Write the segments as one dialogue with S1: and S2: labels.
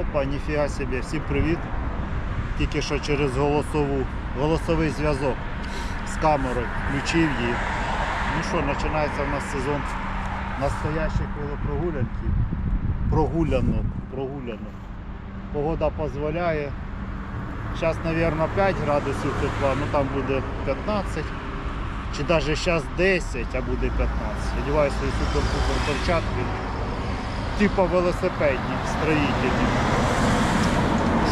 S1: Опа, ніфіга собі, всім привіт. Тільки що через голосову, голосовий зв'язок з камерою включив її. Ну що, починається у нас сезон настоящих велопрогулянків. Прогулянок, прогулянок. Погода дозволяє. Зараз, мабуть, 5 градусів тепла, ну там буде 15. Чи навіть зараз 10, а буде 15. Одягаю свої супер-пупер перчатки типу велосипедні, строїтельні.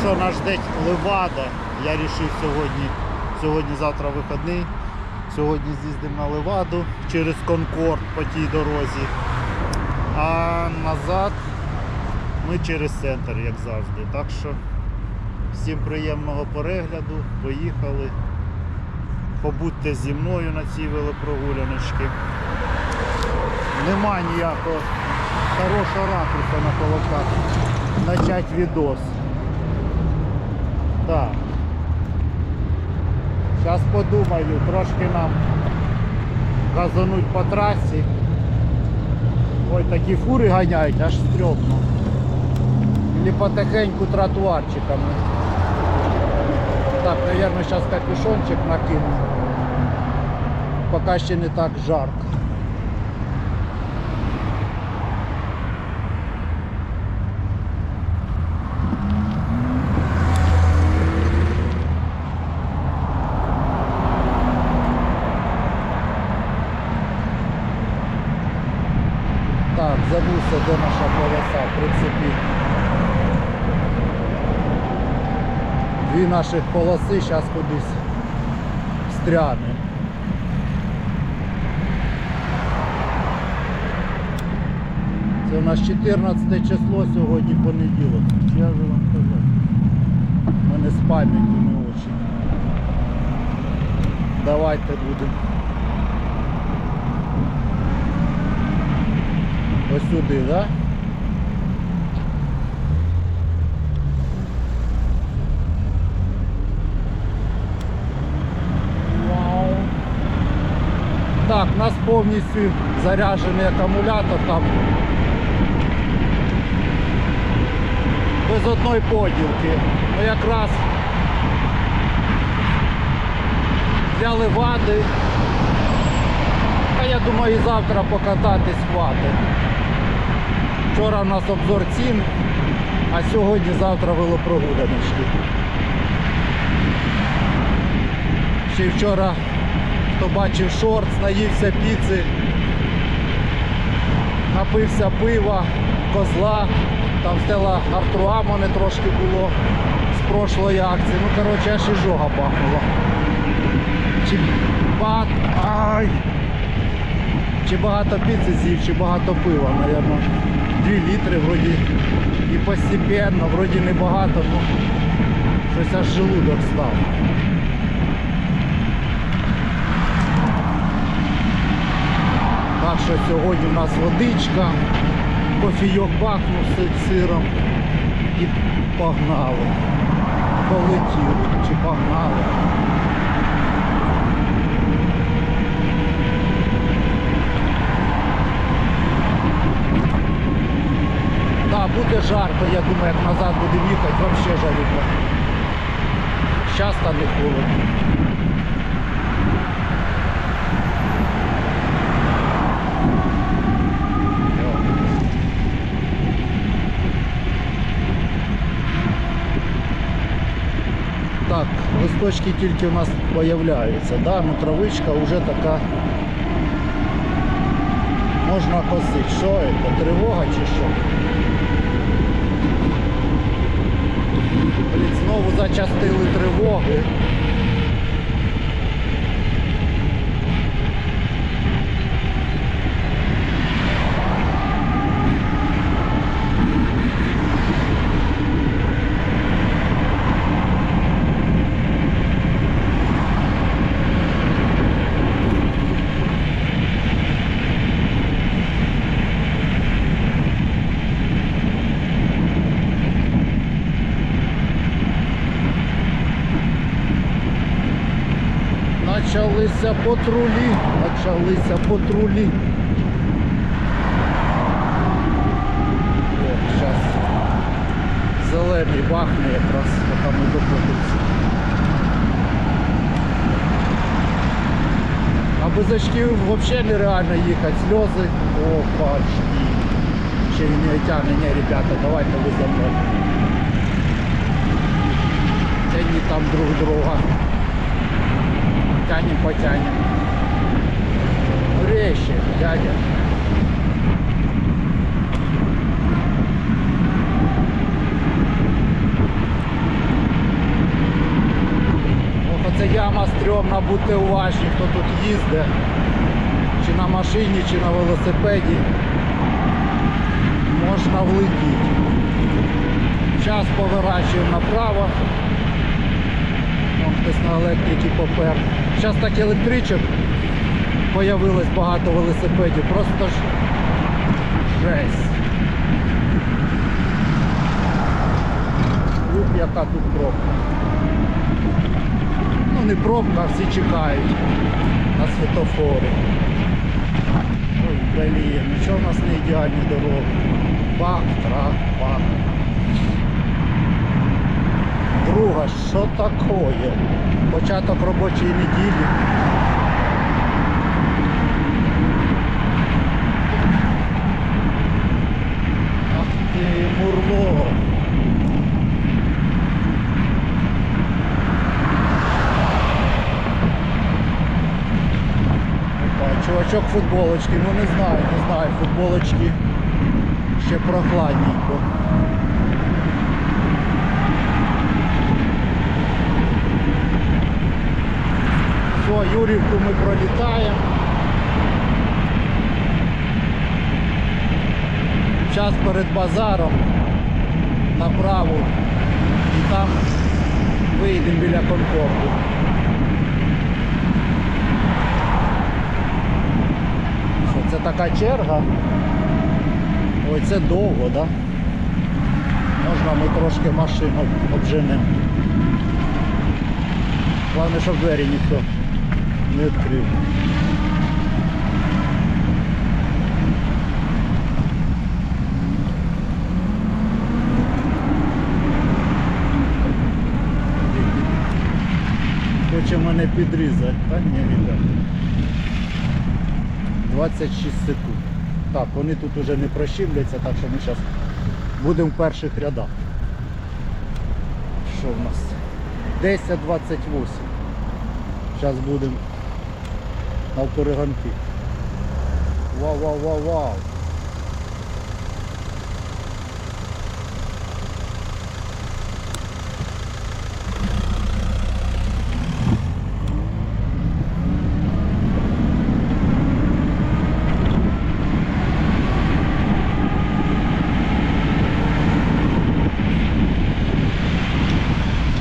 S1: Що нас жде Левада, я вирішив сьогодні, сьогодні-завтра вихідний. Сьогодні з'їздимо на Леваду через Конкорд по тій дорозі. А назад ми через центр, як завжди. Так що всім приємного перегляду, поїхали. Побудьте зі мною на цій велопрогуляночці. Нема ніякого хорошого ракурса на колоках. Начать відос. Так. Зараз подумаю, трошки нам газануть по трасі. Ой, такі фури ганяють, аж стрьомно. Или потихеньку тротуарчиками. Так, наверное, зараз капюшончик накину. Поки ще не так жарко. Так, де наша полоса, в принципі. Дві наших полоси зараз кудись встрянемо. Це у нас 14 число сьогодні понеділок. Я вже вам казав. У мене з пам'яттю не очень. Давайте будемо. Ось сюди, так? Так, у нас повністю заряджений акумулятор там. Без одної поділки. Ну якраз взяли вади. А я думаю і завтра покататись хватить. Вчора у нас обзор цін, а сьогодні-завтра велопрогуляночки. Ще вчора, хто бачив шорт, наївся піци, напився пива, козла, там стела Артруа мене трошки було з прошлої акції. Ну коротше аж і жога пахнула. Чи бат. Чи багато піци з'їв, чи багато пива, напевно. 2 літри вроді і постепенно, вроді не багато, ну щось аж желудок став. Так що сьогодні у нас водичка, кофійок бахнув сиром і погнали. Полетів чи погнали. Буде жарко, я думаю, як назад будемо їхати, взагалі жарко. Зараз там не холодно. Так, листочки тільки у нас з'являються, да? ну травичка вже така можна косити. Що це? Тривога чи що? Блін, знову зачастили тривоги. Почалися патрулі, почалися патрулі. Зараз зелений бахне якраз, поки ми доходимося. А без очків взагалі нереально їхати. Сльози. О, пачки. Ще не тягне. Ребята, давайте ви за мною. Тяніть там друг друга. Тянем, потянем. Резче, дядя. Ох, яма стрьомна, будьте уважні, хто тут їздить. Чи на машині, чи на велосипеді. Можна влетіти. Зараз поворачуємо направо. Хтось на електриці попер. Зараз так електричок появилось багато велосипедів. Просто ж жесть. Ух, яка тут пробка. Ну не пробка, а всі чекають на світофорі. Ой, блін, нічого в нас не ідеальні дороги. Бах, трах, бах. Друга, що таке? Початок робочої неділі. Ах ти, мурло. Чувачок футболочки, ну не знаю, не знаю, футболочки ще прохладненько. Все, Юрівку ми пролітаємо. Зараз перед базаром направо і там вийдемо біля конкорду. Що, це така черга. Ой, це довго, да? Можна ми трошки машину обженемо. Головне, щоб двері ніхто відкрив. Хоче мене підрізати, та ні, ребят. 26 секунд. Так, вони тут уже не прощіпляться, так що ми зараз будемо в перших рядах. Що в нас? 10.28. Зараз будемо навперегонки. Вау, вау, вау, вау.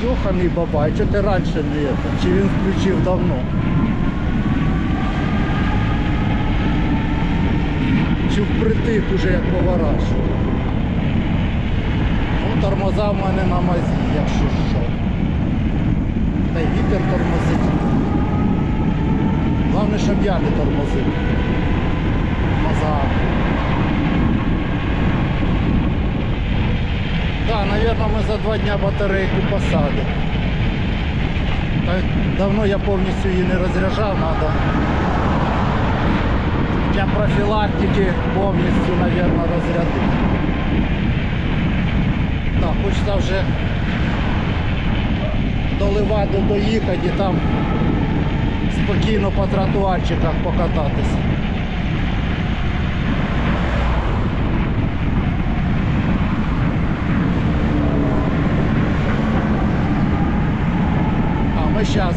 S1: Йоханий бабай, що ти раніше не є? Чи він включив давно? Чи впритик уже як поворачував? Ну, тормоза в мене на мазі, якщо що. Та й вітер тормозить. Головне, щоб я не тормозив. Назад. Так, наверное, ми за два дня батарейку посадимо. Так, давно я повністю її не розряджав, треба для профілактики повністю, наверное, розрядити. Так, хочеться вже до Левади доїхати і там спокійно по тротуарчиках покататися. А ми зараз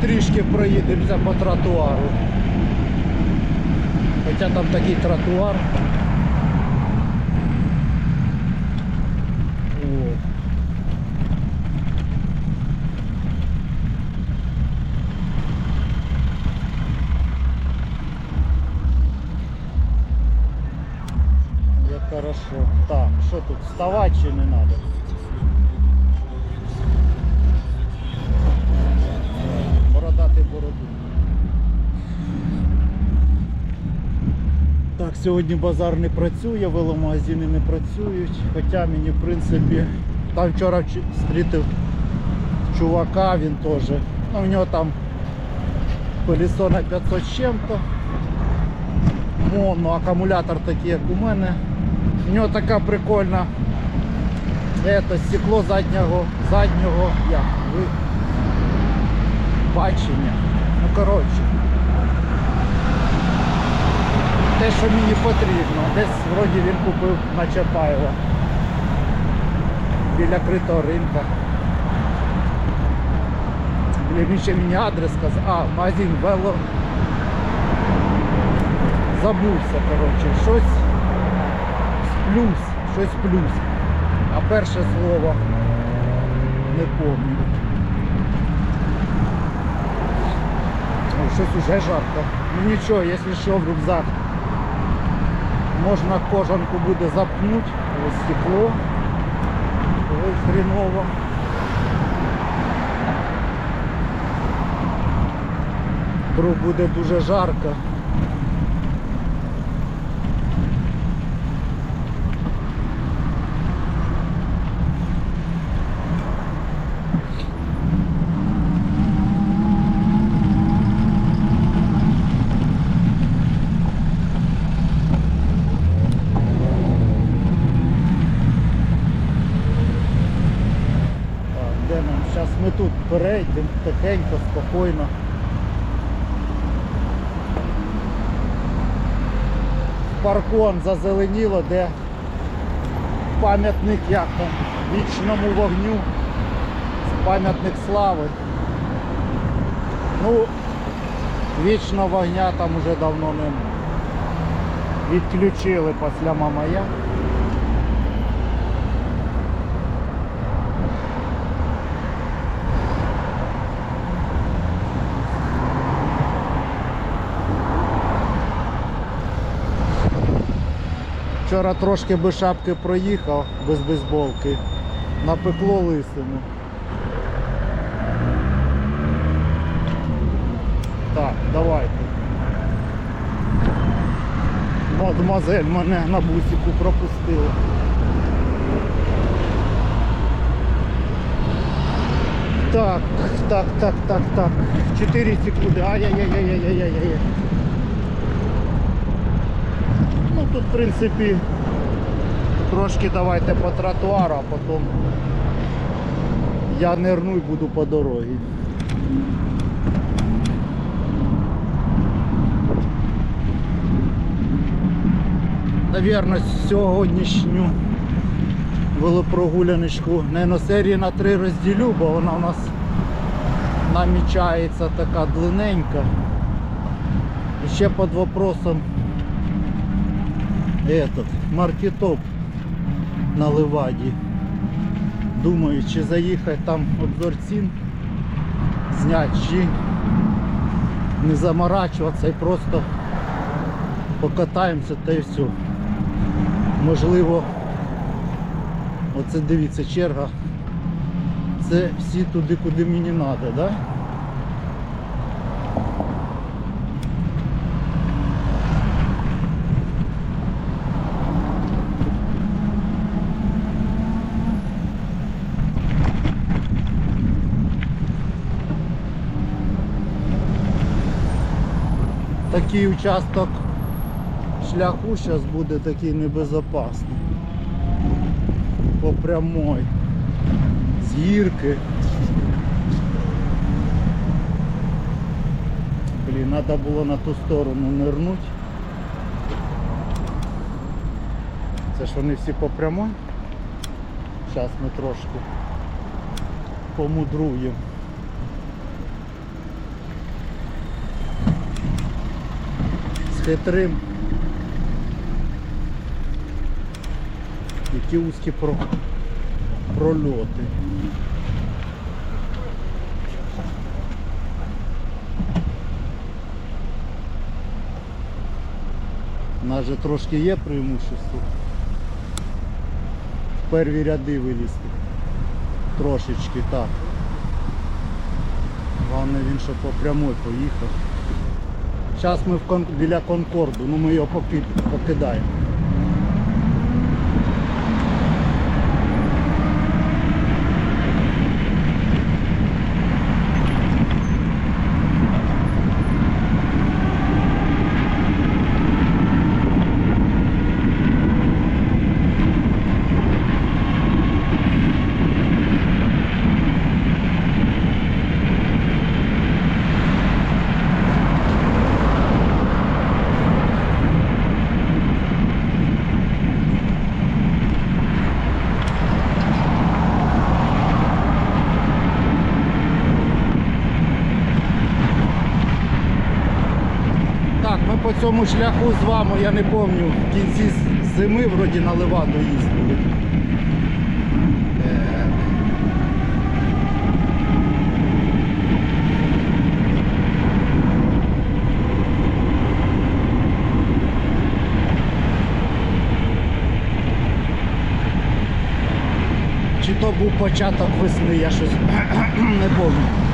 S1: трішки проїдемося по тротуару. Хоча там такий тротуар. Як хорошо. Так, що тут, вставати не треба? Сьогодні базар не працює, веломагазини не працюють. Хоча мені в принципі там вчора вч- зустрітив чувака, він теж. Ну, у нього там колесо на 500 з чим-то. Моно, акумулятор такий, як у мене. У нього така прикольна это, стекло заднього, заднього як, ви, бачення. Ну коротше. Те, що мені потрібно. Десь вроді він купив на Чапаєва. Біля критого ринка. Він ще мені адрес сказав. А, магазин вело. Забувся, коротше, щось плюс, щось плюс. А перше слово не пам'ятаю. Щось уже жарко. Ну нічого, якщо що в рюкзак можна кожанку буде запнути, ось стекло. Ось хреново. Вдруг буде дуже жарко. Так, де нам? Зараз ми тут перейдемо тихенько, спокійно. Паркон зазеленіло, де пам'ятник як там, вічному вогню, пам'ятник слави. Ну, вічного вогня там уже давно нема. Відключили після Мамая. Вчора трошки без шапки проїхав, без бейсболки. Напекло лисину. Так, давайте. Мадемуазель мене на бусику пропустила. Так, так, так, так, так. 4 секунди. Ай-яй-яй-яй-яй-яй-яй. Ну тут в принципі трошки давайте по тротуару, а потім я нирну і буду по дорозі. Навірно, сьогоднішню велопрогуляночку на на три розділю, бо вона у нас намічається така длинненька. І ще під вопросом этот, маркетоп на Леваді. Думаю, чи заїхати там обзор цін зняти, чи не заморачуватися і просто покатаємося та й все. Можливо, оце дивіться черга. Це всі туди, куди мені треба, да? Такий участок шляху зараз буде такий небезопасний. По прямой. З гірки. Блін, треба було на ту сторону нирнути. Це ж вони всі по прямой. Зараз ми трошки помудруємо. З хитрим. Які узкі про... прольоти. У нас же трошки є преимущество. В перві ряди вилізти. Трошечки так. Головне він щоб по прямой поїхав. Зараз ми в кон... біля Конкорду, ну ми його поки... покидаємо. Так, шляху з вами, я не пам'ятаю, в кінці зими вроді на Леваду їздили. Чи то був початок весни, я щось не пам'ятаю.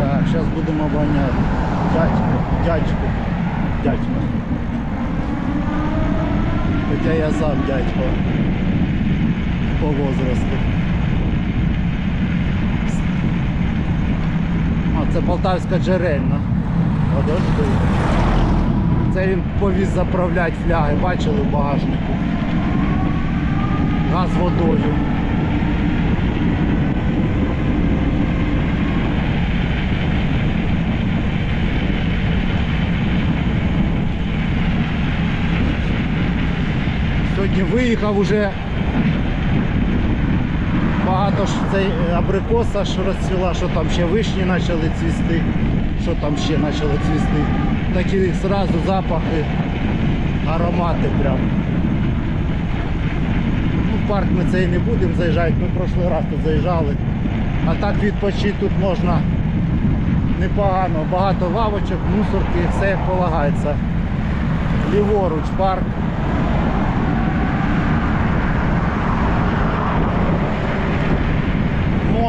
S1: Так, зараз будемо обганяти. Дядько, дядько, дядько. Хоча я сам дядько по возрасту. А, це джерельна. Подожди. Це він повіз заправляти фляги, бачили в багажнику. Газ водою. Сьогодні виїхав уже багато ж цей е, абрикоса ж розцвіла, що там ще вишні почали цвісти, що там ще почали цвісти. Такі зразу запахи, аромати прям. Ну, парк ми цей не будемо заїжджати, ми прошлий раз тут заїжджали. А так відпочити тут можна непогано, багато лавочок, мусорки, все як полагається. Ліворуч парк.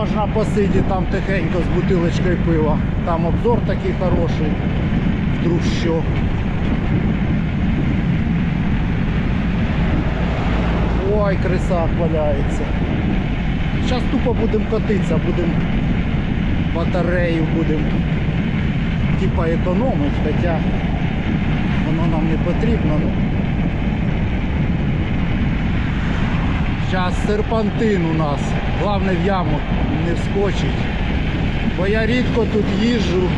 S1: Можна посидіти там тихенько з бутилочкою пива. Там обзор такий хороший. Вдруг що. Ой, криса валяється. Зараз тупо будемо котитися, будемо батарею будемо типа економити, хоча воно нам не потрібно. Зараз серпантин у нас. Головне в яму не вскочить. Бо я рідко тут їжджу,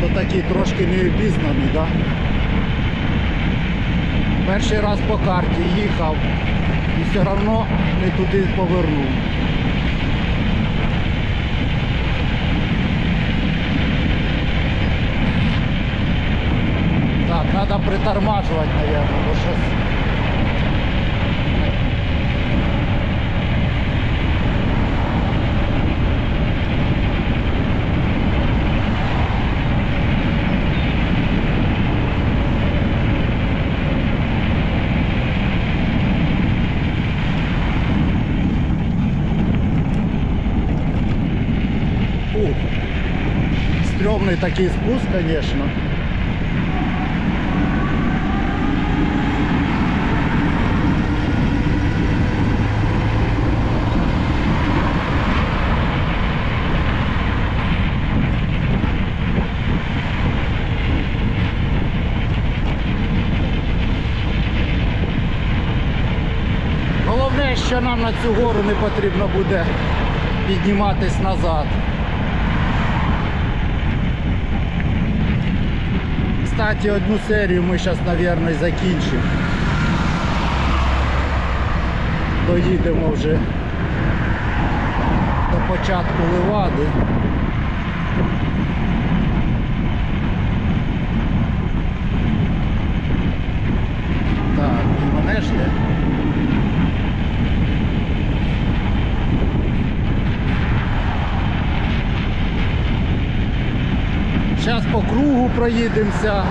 S1: то такий трошки необізнаний, да? Перший раз по карті їхав і все одно не туди повернув. Так, треба притормажувати, мабуть, бо щось Ух, стрёмный такий спуск, конечно. Головне, що нам на цю гору не потрібно буде підніматись назад. Кстати, одну серію ми зараз, мабуть, закінчимо. Доїдемо вже до початку Левади. Так, і мене ж жде. Зараз по кругу проїдемося.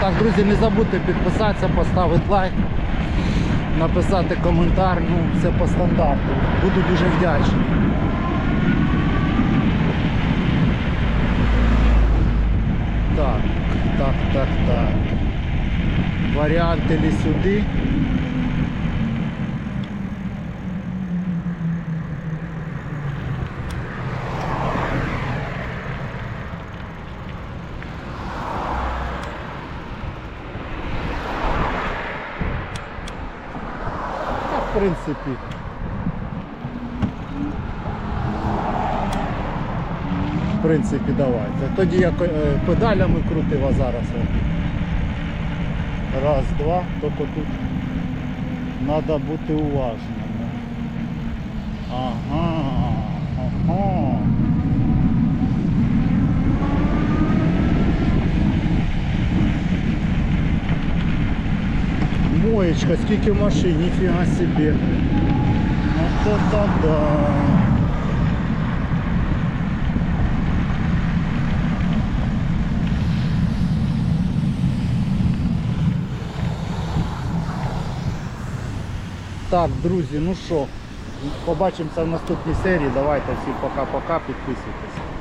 S1: Так, друзі, не забудьте підписатися, поставити лайк, написати коментар, ну все по стандарту. Буду дуже вдячний. Так, так, так, так. Варіант или сюди. Та, в принципі. В принципі, давайте. Тоді я е, педалями крутив, а зараз. Раз, два, тільки тут треба бути уважним. Ага, ага. Моечка, скільки машин, ніфіга собі. Вот это да. Так, друзі, ну що, побачимося в наступній серії. Давайте всім пока-пока, підписуйтесь.